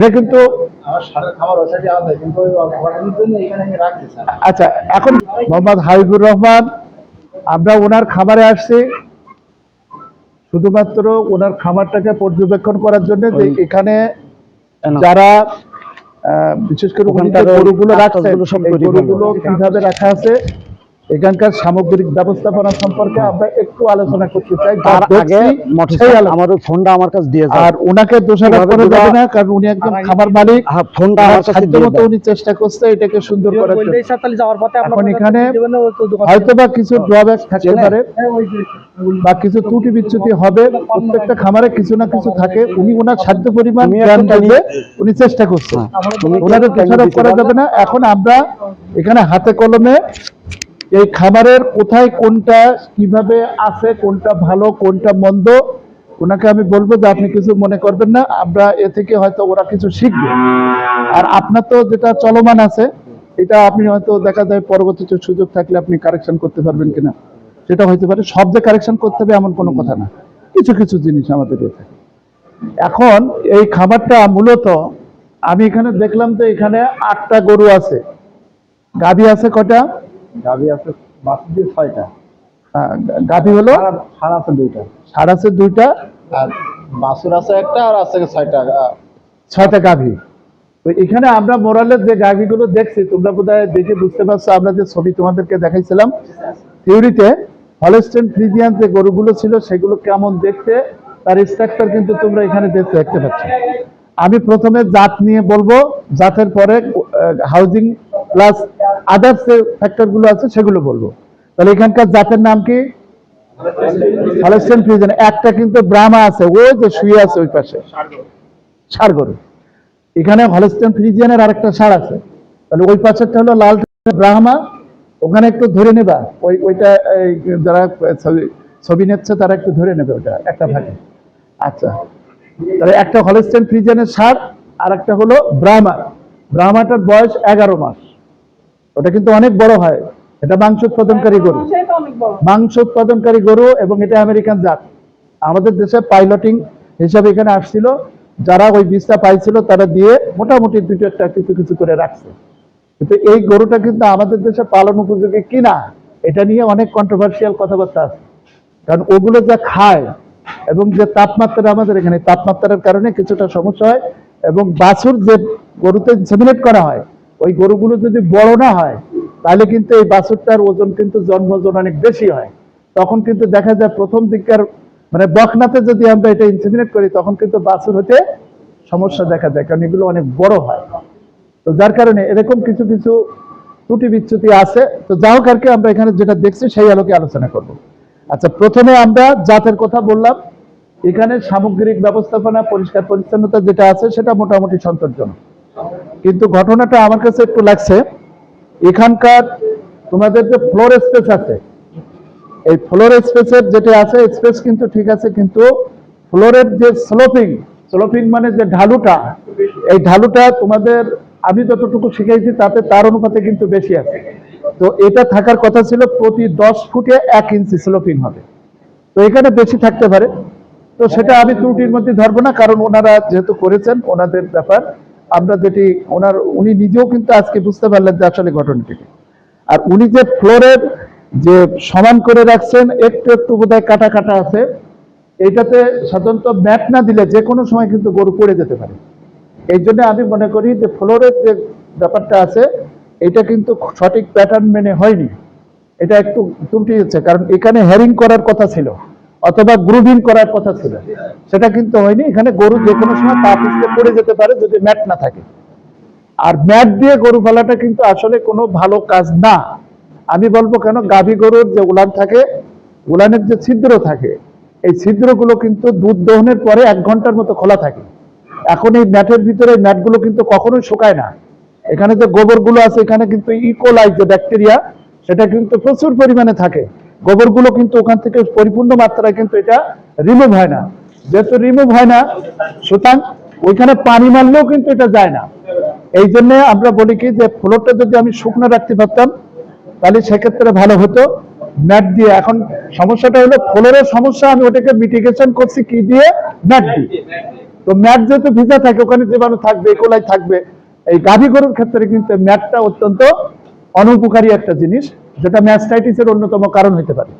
এটা কিন্তু আমার সারের খাবার ওই সাইডে আলাদা কিন্তু ওই অর্ডারের জন্য এখানে আমি রাখছি স্যার আচ্ছা এখন মোহাম্মদ হাবিবুর রহমান আমরা ওনার খামারে আসছি শুধুমাত্র ওনার খামারটাকে পর্যবেক্ষণ করার জন্য যে এখানে? যারা আহ, বিশেষ করে গরুগুলো ফেলব। গরুগুলো কীভাবে রাখা আছে এখানকার সামগ্রিক ব্যবস্থাপনা সম্পর্কে আমরা একটু আলোচনা করতে চাই। তার আগে। আমার ফোনটা আমার কাছে দিয়ে আর ওনাকে দোষারোপ করা যাবে না কারণ উনি একজন খামার মালিক। হ্যাঁ ফোনটা আমার কাছে দিয়ে দাও উনি চেষ্টা করছে এটাকে সুন্দর করার জন্য। যাওয়ার পথে এখন এখানে হয়তো বা কিছু ড্রব্যাক থাকতে পারে বা কিছু ত্রুটি বিচ্যুতি হবে। প্রত্যেকটা খামারে কিছু না কিছু থাকে। উনি ওনার সাধ্য পরিমাণ জ্ঞান দিতে উনি চেষ্টা করছেন হ্যাঁ, তুমি কি ওনাদের দোষারোপ করা যাবে না। এখন আমরা এখানে হাতে কলমে এই খাবারের কোথায় কোনটা, কীভাবে আছে, কোনটা ভালো, কোনটা মন্দ, ওনাকে আমি বলব যে আপনি কিছু মনে করবেন না, আমরা এ থেকে হয়তো ওরা কিছু শিখবে। আর আপনার তো যেটা চলমান আছে, এটা আপনি হয়তো দেখা যায় পরবর্তীতে সুযোগ থাকলে আপনি কারেকশন করতে পারবেন কিনা, সেটা হইতে পারে। সব যে কারেকশন করতে হবে এমন কোনো কথা না। কিছু কিছু জিনিস আমাদের এ থাকে। এখন এই খাবারটা মূলত আমি এখানে দেখলাম যে এখানে আটটা গরু আছে। গাভী আছে কটা গাভি আছে বাসুর দিয়ে ছয়টা আহ, গাভী হলো? সার আছে দুইটা। ষাট আছে দুইটা? আর বাসুর আছে একটা আর আছে ছয়টা ছয়টা গাভী। তো এখানে আমরা মোরালের যে গাভীগুলো দেখছি তোমরা বোধহয় দেখে বুঝতে পারছ আমরা যে ছবি তোমাদেরকে দেখাইছিলাম থিওরিতে হলস্টেন ফ্রিজিয়ান যে গরুগুলো ছিল সেগুলো কেমন দেখতে তার স্ট্রাকচার কিন্তু তোমরা এখানে দেখতে দেখতে পাচ্ছ। আমি প্রথমে জাত নিয়ে বলব জাতের পরে হাউজিং প্লাস আদার্স যে ফ্যাক্টরগুলো আছে, সেগুলো বলব। তাহলে এখানকার জাতের নাম কি? একটা কিন্তু ব্রাহ্মা আছে ওই যে শুয়ে আছে ওই পাশে। ষাড় গরু এখানে হলস্টেন ফ্রিজিয়ানের আরেকটা সার আছে। তাহলে ওই পাশেরটা হলো লাল ব্রাহ্মা ওখানে একটু ধরে নেবা। ওই, ওইটা যারা ছবি- নিচ্ছে তারা একটু ধরে নেবে ওটা, একটা ভাগে। আচ্ছা। তাহলে একটা হলস্টেন ফ্রিজিয়ানের সার আর একটা হলো ব্রাহ্মা ব্রাহ্মাটার বয়স এগারো মাস। ওটা কিন্তু অনেক বড় হয়। এটা মাংস উৎপাদনকারী গরু। মাংস উৎপাদনকারী গরু এবং এটা আমেরিকান জাত। আমাদের দেশে পাইলটিং হিসাবে এখানে আসছিল। যারা ওই বীজটা পাইছিল তারা দিয়ে মোটামুটি দুটো একটা কিছু কিছু করে রাখছে। কিন্তু এই গরুটা কিন্তু আমাদের দেশে পালন উপযোগী কিনা এটা নিয়ে অনেক কন্ট্রোভার্সিয়াল কথাবার্তা আছে। কারণ ওগুলো যা খায় এবং যে তাপমাত্রা আমাদের এখানে তাপমাত্রার কারণে কিছুটা সমস্যা হয় এবং বাছুর যে গরুতে ইনসেমিনেট করা হয় ওই গরুগুলো যদি বড় না হয়, তাহলে কিন্তু এই বাছুরটার ওজন কিন্তু জন্ম ওজন অনেক বেশি হয়। তখন কিন্তু দেখা যায় প্রথম দিককার মানে বকনাতে যদি আমরা এটা ইনসেমিনেট করি, তখন কিন্তু বাছুর হতে সমস্যা দেখা যায় কারণ এগুলো অনেক বড় হয়। তো যার কারণে এরকম কিছু কিছু ত্রুটি বিচ্যুতি আছে। তো যা হোক আর কি, আমরা এখানে যেটা দেখছি, সেই আলোকে আলোচনা করব। আচ্ছা প্রথমে আমরা জাতের কথা বললাম। এখানে সামগ্রিক ব্যবস্থাপনা, পরিষ্কার পরিচ্ছন্নতা যেটা আছে, সেটা মোটামুটি সন্তোষজনক। কিন্তু ঘটনাটা আমার কাছে একটু লাগছে। এখানকার তোমাদের যে ফ্লোর স্পেস আছে, এই ফ্লোর স্পেসের যেটা আছে স্পেস কিন্তু ঠিক আছে, কিন্তু ফ্লোরের যে স্লোপিং স্লোপিং মানে যে ঢালুটা, এই ঢালুটা তোমাদের আমি যতটুকু শিখাইছি তাতে তার অনুপাতে কিন্তু বেশি আছে। তো এটা থাকার কথা ছিল প্রতি দশ ফুটে এক ইঞ্চি স্লোপিং হবে। তো এখানে বেশি থাকতে পারে। তো সেটা আমি ত্রুটির মধ্যে ধরবো না, কারণ ওনারা যেহেতু করেছেন, ওনাদের ব্যাপার। আমরা যেটি, ওনার, উনি নিজেও কিন্তু আজকে বুঝতে পারলেন যে আসলে ঘটনাটি। আর উনি যে ফ্লোরের যে সমান করে রাখছেন, একটু একটু বোধহয় কাটা কাটা আছে, এইটাতে সাধারণত ম্যাট না দিলে যে কোনো সময় কিন্তু গরু পড়ে যেতে পারে। এই জন্য আমি মনে করি যে ফ্লোরের যে ব্যাপারটা আছে, এটা কিন্তু সঠিক প্যাটার্ন মেনে হয়নি। এটা একটু ত্রুটি হচ্ছে, কারণ এখানে হ্যারিং করার কথা ছিল। অথবা গ্রুভিং করার কথা ছিল। সেটা কিন্তু হয়নি। এখানে গরু যে কোনো সময় পা পিছলে পড়ে যেতে পারে যদি ম্যাট না থাকে। আর ম্যাট দিয়ে গরু পালাটা কিন্তু আসলে কোনো ভালো কাজ না। আমি বলব কেন, গাভী গরুর যে উলান থাকে, উলানের যে ছিদ্র থাকে, এই ছিদ্রগুলো কিন্তু দুধ দহনের পরে এক ঘণ্টার মতো খোলা থাকে। এখন এই ম্যাটের ভিতরে ম্যাটগুলো কিন্তু কখনোই শুকায় না। এখানে যে গোবরগুলো আছে, এখানে কিন্তু ইকোলাই যে ব্যাকটেরিয়া, সেটা কিন্তু প্রচুর পরিমাণে থাকে। গোবরগুলো কিন্তু ওখান থেকে পরিপূর্ণ মাত্রায় কিন্তু এটা রিমুভ হয় না। যেহেতু রিমুভ হয় না, সুতরাং ওইখানে পানি মারলেও কিন্তু এটা যায় না। এই জন্য আমরা বলি কি যে ফ্লোরটা যদি আমি শুকনো রাখতে পারতাম, তাহলে সেক্ষেত্রে ভালো হতো। ম্যাট দিয়ে এখন সমস্যাটা হলো ফ্লোরের সমস্যা, আমি ওটাকে মিটিগেশন করছি কি দিয়ে? ম্যাট দিয়ে। তো ম্যাট যেহেতু ভিজা থাকে, ওখানে জীবাণু থাকবে কোলাই থাকবে, এই গাভী গরুর ক্ষেত্রে কিন্তু ম্যাটটা অত্যন্ত অনুপকারী একটা জিনিস। যেটা ম্যাস্টাইটিসের অন্যতম কারণ হতে পারে।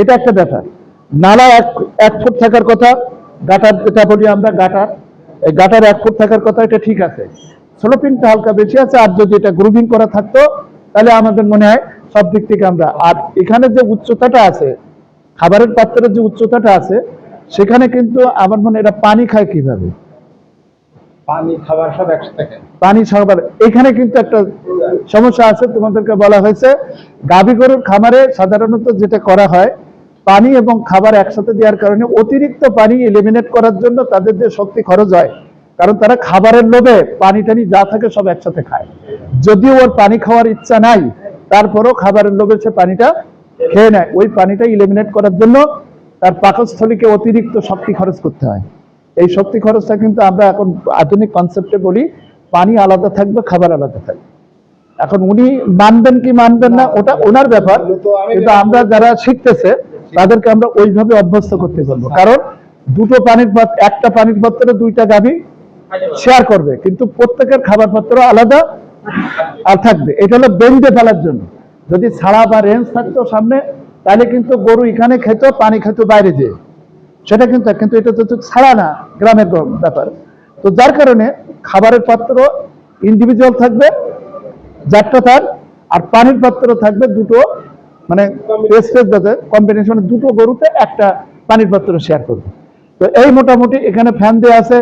এটা একটা ব্যাপার। নালা এক এক ফুট থাকার কথা, গাটার যেটা বলি আমরা, গাটার, এই গাটার এক ফুট থাকার কথা, এটা ঠিক আছে। স্লোপিনটা হালকা বেশি আছে, আর যদি এটা গ্রুভিং করা থাকতো, তাহলে আমাদের মনে হয় সব দিক থেকে আমরা আর এখানে যে উচ্চতাটা আছে, খাবারের পাত্রের যে উচ্চতাটা আছে, সেখানে কিন্তু আমার মনে এটা পানি খায় কীভাবে? পানি, খাবার এখানে কিন্তু একটা সমস্যা আছে, তোমাদেরকে বলা হয়েছে, গাভী গরুর খামারে সাধারণত যেটা করা হয়, পানি এবং খাবার একসাথে দেওয়ার কারণে অতিরিক্ত পানি এলিমিনেট করার জন্য তাদের যে শক্তি খরচ হয়, কারণ তারা খাবারের লোভে পানি টানি যা থাকে সব একসাথে খায়। যদিও ওর পানি খাওয়ার ইচ্ছা নাই, তারপরও খাবারের লোভে সে পানিটা খেয়ে নেয়। ওই পানিটা ইলিমিনেট করার জন্য তার পাকস্থলীকে অতিরিক্ত শক্তি খরচ করতে হয়। এই শক্তি খরচটা কিন্তু আমরা এখন আধুনিক কনসেপ্টে বলি পানি আলাদা থাকবে খাবার আলাদা থাকবে। এখন উনি মানবেন কি মানবেন না ওটা ওনার ব্যাপার কিন্তু আমরা যারা শিখতেছে তাদেরকে আমরা ওইভাবে অভ্যস্ত করতে পারব। কারণ দুটো পানির পাত্র একটা পানির পাত্রে দুইটা গাভী শেয়ার করবে কিন্তু প্রত্যেকের খাবার পাত্র আলাদা আর থাকবে। এটা হলো বেঁধে ফেলার জন্য। যদি ছাড়া বা রেঞ্জ থাকতো সামনে তাহলে কিন্তু গরু এখানে খেত পানি খেত বাইরে যেয়ে। সেটা কিন্তু কিন্তু এটা তো ছাড়া না, গ্রামের ব্যাপার। তো যার কারণে খাবারের পাত্র ইন্ডিভিজুয়াল থাকবে, যারটা তার, আর পানির পাত্র থাকবে দুটো মানে কম্বিনেশনে দুটো গরুতে একটা পানির পাত্র শেয়ার করবে। তো এই মোটামুটি এখানে ফ্যান দেওয়া আছে,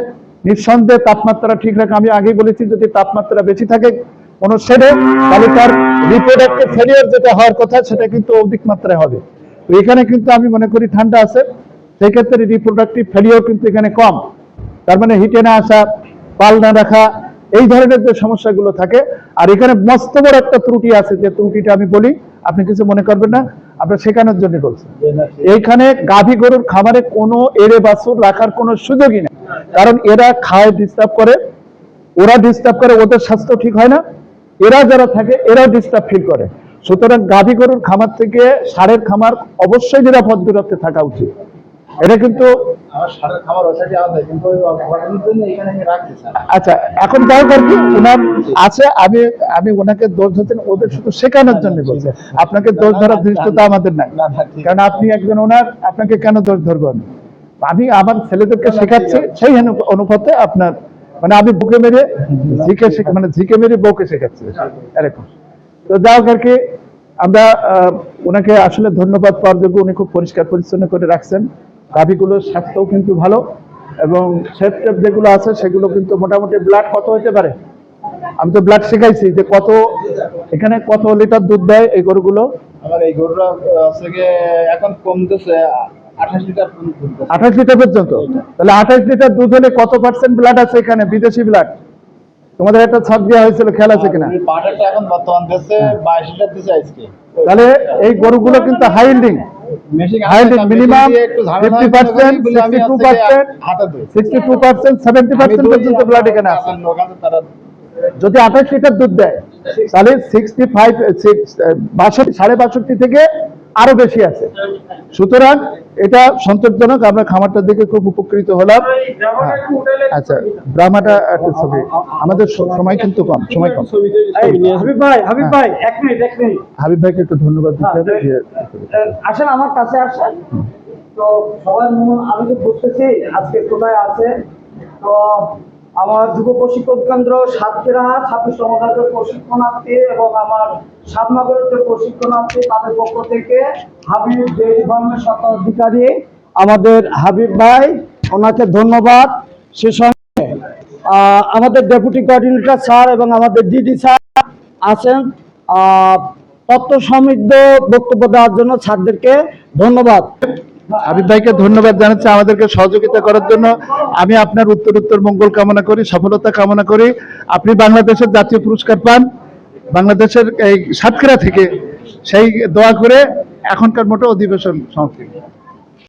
নিঃসন্দেহে তাপমাত্রা ঠিক রাখা। আমি আগেই বলেছি, যদি তাপমাত্রা বেশি থাকে কোনো শেডে তাহলে তার রিপ্রোডাক্টিভ ফেলিয়ার যেটা হওয়ার কথা, সেটা কিন্তু অধিক মাত্রায় হবে। তো এখানে কিন্তু আমি মনে করি ঠান্ডা আছে। সেই ক্ষেত্রে রিপ্রোডাক্টিভ ফেলিয়ার কিন্তু এখানে কম। তার মানে হিটে না আসা পাল না রাখা এই ধরনের যে সমস্যাগুলো থাকে। আর এখানে মস্ত বড় একটা ত্রুটি আছে যে ত্রুটিটা আমি বলি আপনি কিছু মনে করবেন না আপনার শেখানোর জন্য বলছি এইখানে গাভী গরুর খামারে কোনো এড়ে বাছুর রাখার কোনো সুযোগই নেই। কারণ এরা খায় ডিস্টার্ব করে ওরা ডিস্টার্ব করে ওদের স্বাস্থ্য ঠিক হয় না। এরা যারা থাকে এরাও ডিস্টার্ব ফিল করে। সুতরাং গাভী গরুর খামার থেকে সারের খামার অবশ্যই নিরাপদ দূরত্বে থাকা উচিত। এটা কিন্তু আচ্ছা এখন যাই আর ওনার আছে আমি আমি ওনাকে দোষ ধরতেন ওদের শুধু শেখানোর জন্য বলছে। আপনাকে দোষ ধরার দৃষ্টতা আমাদের নাই। কারণ আপনি একজন ওনার আপনাকে কেন দোষ ধরবো আমি? আমি আমার ছেলেদেরকে শেখাচ্ছি সেই অনুপাতে আপনার মানে আমি বুকে মেরে ঝিকে মানে ঝিকে মেরে বউকে শেখাচ্ছি। এরকম। তো হোক আর কি আমরা আহ, ওনাকে আসলে ধন্যবাদ পাওয়ার যোগ্য উনি খুব পরিষ্কার পরিচ্ছন্ন করে রাখছেন। গাভীগুলোর স্বাস্থ্যও কিন্তু ভালো এবং শেপ টেপ যেগুলো আছে সেগুলো কিন্তু মোটামুটি ব্লাড কত হতে পারে? আমি তো ব্লাড শেখাইছি যে কত এখানে কত লিটার দুধ দেয় এই গরুগুলো? আমার এই হচ্ছে এখন কমতেছে আঠাশ লিটার পর্যন্ত আঠাশ লিটার পর্যন্ত? তাহলে আঠাশ লিটার দুধ হলে কত পার্সেন্ট ব্লাড আছে এখানে? বিদেশি ব্লাড তোমাদের একটা ছাপ দেওয়া হয়েছিল খেয়াল আছে কিনা? এখন বর্তমান দিচ্ছে বাইশ লিটার দিচ্ছে আজকে। তাহলে এই গরুগুলো কিন্তু হাই ইল্ডিং মেশিন High আছে, yielding, মেশিন minimum দিয়ে একটু ঝামেলা 50%, বলে আমি 62% হাতে দিই sixty two percent seventy percent পর্যন্ত ব্লাড এখানে আছে। আপনার ওখানে তারা যদি আঠাশ লিটার দুধ দেয় তাহলে সিক্সটি ফাইভ বাষট্টি সাড়ে বাষট্টি থেকে আরও বেশি আছে। সুতরাং এটা সন্তোষজনক আমরা খামারটার দিকে খুব উপকৃত হলাম। হ্যাঁ। আচ্ছা ব্রাহ্মাটা একটা ছবি। আমাদের সময় কিন্তু কম সময় কম। হাবিব ভাই হাবিব ভাই এক মিনিট এক মিনিট। হাবিব ভাইকে একটু ধন্যবাদ দিতে হবে আসেন আমার কাছে আসেন। তো সবাই মন আমি তো বুঝতেছি আজকে কোথায় আছে? তো আমার যুব প্রশিক্ষণ কেন্দ্র সাতক্ষীরা, ছাব্বিশ সমাজের প্রশিক্ষণার্থী এবং আমার সাতনগরের যে প্রশিক্ষণার্থী তাদের পক্ষ থেকে হাবিব ডেইরি ফার্মের স্বত্বাধিকারী, আমাদের হাবিব ভাই, ওনাকে ধন্যবাদ। সে সঙ্গে আমাদের ডেপুটি কোঅর্ডিনেটর স্যার এবং আমাদের ডিডি স্যার আছেন। তথ্য সমৃদ্ধ বক্তব্য দেওয়ার জন্য স্যারদেরকে ধন্যবাদ। হাবিব ভাইকে ধন্যবাদ জানাচ্ছি আমাদেরকে সহযোগিতা করার জন্য। আমি আপনার উত্তর উত্তর মঙ্গল কামনা করি, সফলতা কামনা করি। আপনি বাংলাদেশের জাতীয় পুরস্কার পান। বাংলাদেশের এই সাতক্ষীরা থেকে সেই দোয়া করে এখনকার মতো অধিবেশন সমাপ্তি।